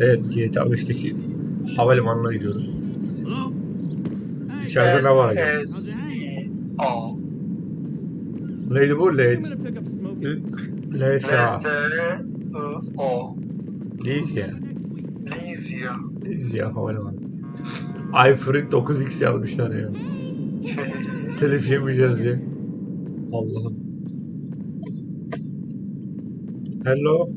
Evet GTA 5'teki havalimanına gidiyoruz. İçeride ne var acaba? S, E, A. Neydi bu? I'm L... gonna pick up smoke. LSA. S, T, I, O. Lizya. Lizia. Lizya havalimanı. iFree 9X yazmışlar ya. Telif yemeyeceğiz diye. Allah'ım. Hello.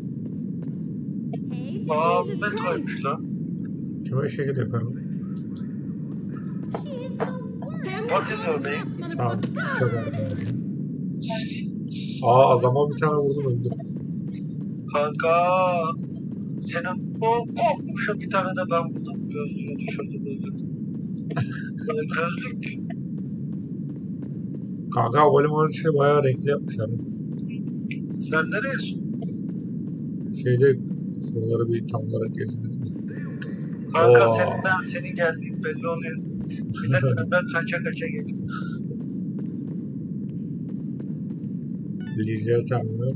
Aa, Christ. koymuş lan. Kime şekil yapıyorum? What is your name? Tamam. Aa adama bir tane vurdum öldü. Kanka. Senin o korkmuşa bir tane de ben vurdum. Gözlüğü düşürdüm öldürdüm. Gözlük. Kanka havalimanı içini bayağı renkli yapmışlar. Sen nereyesin? Şeyde şuraları bir tam olarak gezin. Kanka Oo. seninden senin geldiğin belli oluyor. Millet önünden kaça kaça geliyor. Lizya terminal.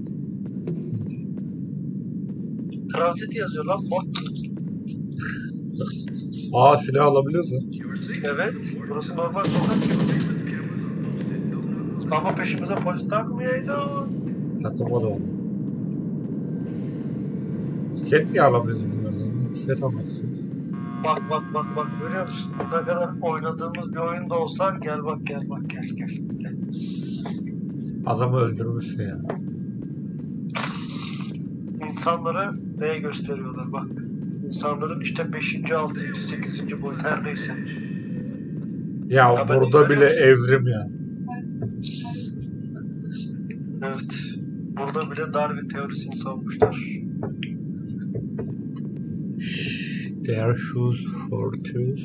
Transit yazıyor lan bot. Aa silah alabiliyorsun. Evet. Burası normal sokak gibi. Ama peşimize polis takmayaydı. Takılmadı onu. Tiket niye alamıyoruz bunlardan? Tiket almak istiyoruz. Bak bak bak bak görüyor musun? Ne kadar oynadığımız bir oyunda olsa gel bak gel bak gel gel. gel. Adamı öldürmüşsün ya. İnsanları neye gösteriyorlar bak. İnsanların işte 5. 6. 8. boyut her neyse. Ya Ya ben burada bile görüyor musun? evrim ya. Evet. Burada bile Darwin teorisini savmuşlar. Their shoes for tools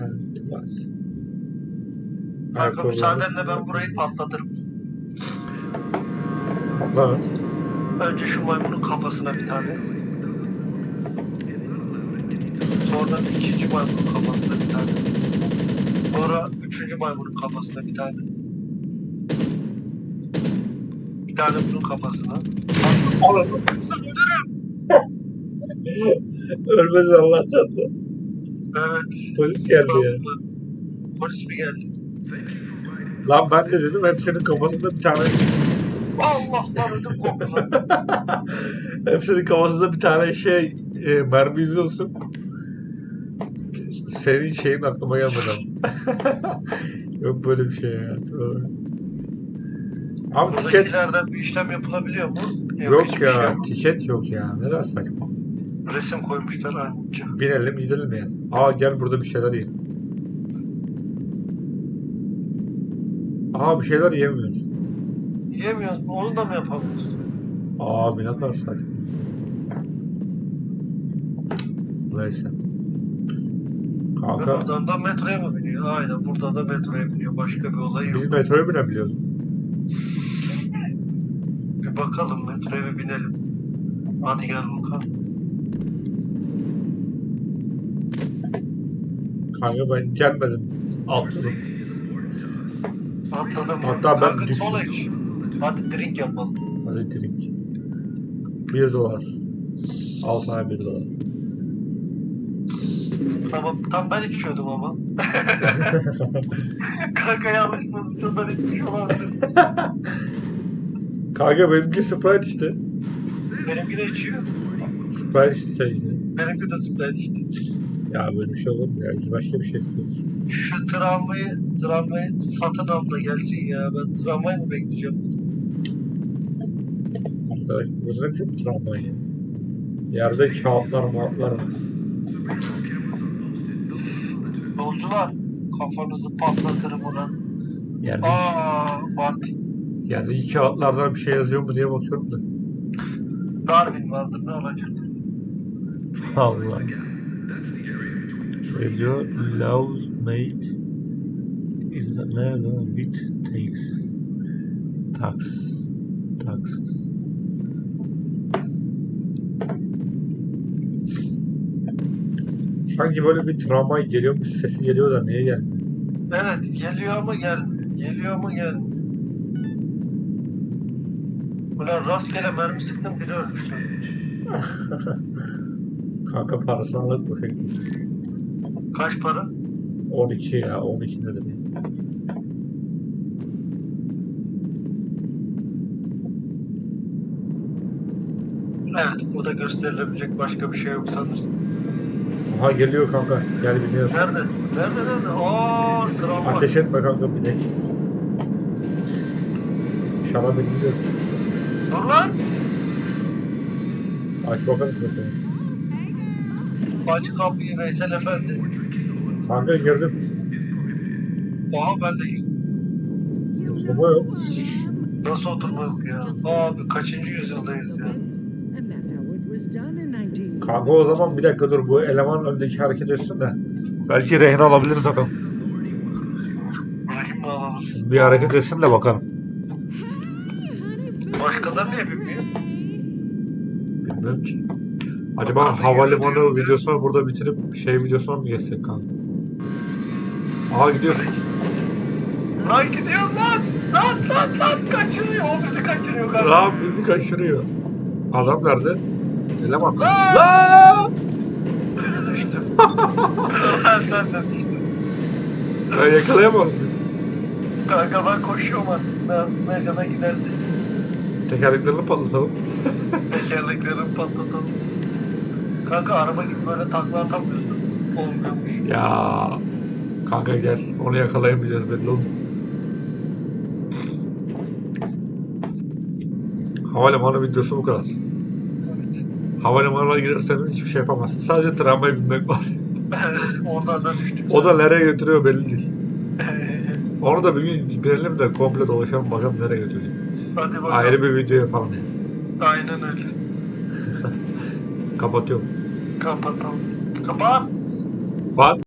and twice. Kanka müsaadenle ben burayı patlatırım. Evet. Önce şu maymunun kafasına bir tane. Sonra ikinci maymunun kafasına bir tane. Sonra üçüncü maymunun kafasına bir tane. Bir tane bunun kafasına. Ölmedi Allah'tan da. Evet. Polis geldi ya. Polis mi geldi? Lan ben de dedim hepsinin kafasında bir tane Allah lan ödüm koptu lan. hepsinin kafasında bir tane şey e, mermi izi olsun. Senin şeyin aklıma gelmedi. Yok böyle bir şey ya. Tövbe. Abi tiket bir işlem yapılabiliyor mu? yok şey ya. yok. Tiket yok ya. Ne kadar saçma. Resim koymuşlar anca. Binelim gidelim ya. Aa gel burada bir şeyler yiyelim. Aa bir şeyler yemiyoruz. Yiyemiyoruz? Onu da mı yapamıyoruz? Abi ne kadar saçma. Neyse. Ve Kanka buradan da metroya mı biniyor? Aynen buradan da metroya biniyor. Başka bir olay yok. biz metroya binebiliyoruz. Bir bakalım metroya bir binelim. Hadi gel bakalım. Kanka ben gelmedim. Atladım. Atladım. Hatta ben Kanka, düştüm. Hadi drink yapalım. Hadi drink. Bir dolar. Al sana bir dolar. Tamam, tam ben içiyordum ama. Kanka yanlış pozisyondan içmiş olabilir. Kanka benimki Sprite işte. Benimki de içiyor. Sprite işte. Benimki de Sprite içti. Ya böyle bir şey olur mu ya? Biz başka bir şey istiyoruz. Şu tramvayı, tramvayı satın al da gelsin ya. Ben tramvayı mı bekleyeceğim? Arkadaş burası ne biçim travma ya? Yerde kağıtlar mağıtlar var. Yolcular, kafanızı patlatırım ona. Yerde, Aa, bak. yerdeki kağıtlardan bir şey yazıyor mu diye bakıyorum da. Darwin vardır ne olacak? Allah. Ne diyor? Love mate is level with takes tax tax. Sanki böyle bir tramvay geliyormuş sesi geliyor da niye gelmiyor? Evet, geliyor ama gelmiyor. Geliyor ama gelmiyor. Ulan rastgele mermi sıktım biri ölmüş lan. Kanka parasını alıp bu şey. Kaç para? 12 ya 12 ne demek? Evet burada gösterilebilecek başka bir şey yok sanırsın. Aha geliyor kanka. Gel biniyoruz. Nerede? Nerede nerede? Aa tram var. Ateş etme kanka binek. Şala biniliyor. Dur lan. Aç bakalım bakalım. Aç kapıyı Veysel Efendi. Kanka girdim. Aha ben de Oturma yok. nasıl oturma yok ya? Abi kaçıncı yüzyıldayız ya? And that's how it was done in 1960. Kanka o zaman bir dakika dur bu eleman öndeki hareket etsin de. Belki rehin alabiliriz adam. Rahim ağlamız. Bir hareket etsin de bakalım. Başkaları niye bilmiyor? Bilmiyorum ki. Acaba havalimanı videosunu burada bitirip şey videosuna mı geçsek kanka? Aha gidiyor. Lan gidiyor lan! Lan lan lan kaçırıyor. O bizi kaçırıyor kanka. Lan bizi kaçırıyor. Adam nerede? Eleman. Lan! Lan! Düştüm. sen de düştüm. Ben yakalayamadım biz. Kanka ben koşuyorum. Ben ne kadar giderdi. Tekerleklerini patlatalım. Tekerleklerimi patlatalım. Kanka araba gibi böyle takla atamıyorsun. Olmuyormuş. Ya kanka gel onu yakalayamayacağız belli oldu. Havalimanı videosu bu kadar. Evet. Havalimanına giderseniz hiçbir şey yapamazsınız. Sadece tramvaya binmek var. Oradan da düştük. O da nereye götürüyor belli değil. Onu da bir gün binelim de komple dolaşalım bakalım nereye götürecek. Hadi bakalım. Ayrı bir video yapalım yani. Aynen öyle. Kapatıyorum. Капа там. Капа? Капа?